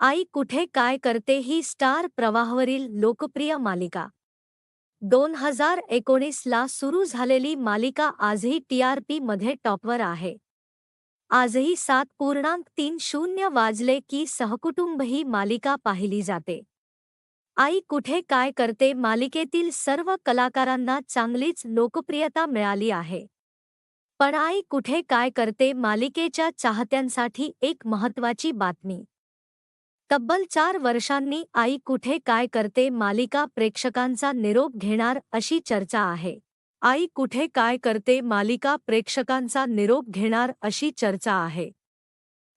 आई कुठे काय करते ही स्टार प्रवाहवरील लोकप्रिय मालिका. दोन हजार एकोणीसला सुरू झालेली मालिका आजही टीआरपी मध्ये टॉपवर आहे. आजही सात पूर्णांक तीन शून्य वाजले की सहकुटुंब ही मालिका पाहिली जाते. आई कुठे काय करते मालिकेतील सर्व कलाकारांना चांगलीच लोकप्रियता मिळाली आहे. पण आई कुठे काय करते मालिकेच्या चाहत्यांसाठी एक महत्त्वाची बातमी. तब्बल चार वर्षांनी आई कुठे काय करते मालिका प्रेक्षकांचा निरोप घेणार अशी चर्चा आहे. आई कुठे काय करते मालिका प्रेक्षकांचा निरोप घेणार अशी चर्चा आहे.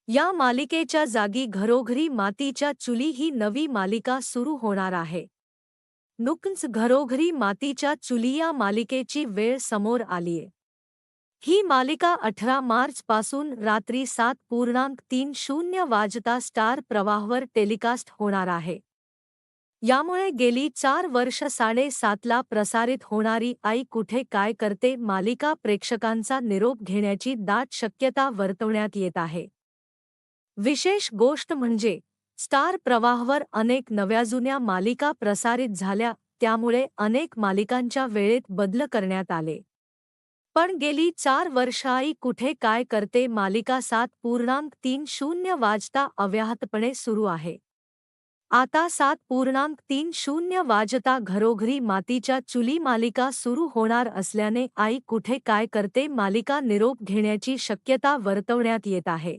या मालिकेच्या जागी घरोघरी मातीच्या चुली ही नवी मालिका सुरू होणार आहे. नुकंच घरोघरी मातीच्या चुली या मालिकेची वेळ समोर आलीये. ही मालिका अठरा मार्च पासून रात्री सात पूर्णांक तीन शून्य वाजता स्टार प्रवाहवर टेलिकास्ट होणार आहे. यामुळे गेली चार वर्ष साडेसातला प्रसारित होणारी आई कुठे काय करते मालिका प्रेक्षकांचा निरोप घेण्याची दाट शक्यता वर्तवण्यात येत आहे. विशेष गोष्ट म्हणजे स्टार प्रवाहवर अनेक नव्या जुन्या मालिका प्रसारित झाल्या त्यामुळे अनेक मालिकांच्या वेळेत बदल करण्यात आले. पण गेली चार वर्षाई कुठे काय करते मालिका सात पूर्णांक तीन शून्य वाजता अव्याहतपणे सुरू आहे. आता सात पूर्णांक तीन शून्य वाजता घरोघरी मातीच्या चुली मालिका सुरू होणार असल्याने आई कुठे काय करते मालिका निरोप घेण्याची शक्यता वर्तवण्यात येत आहे.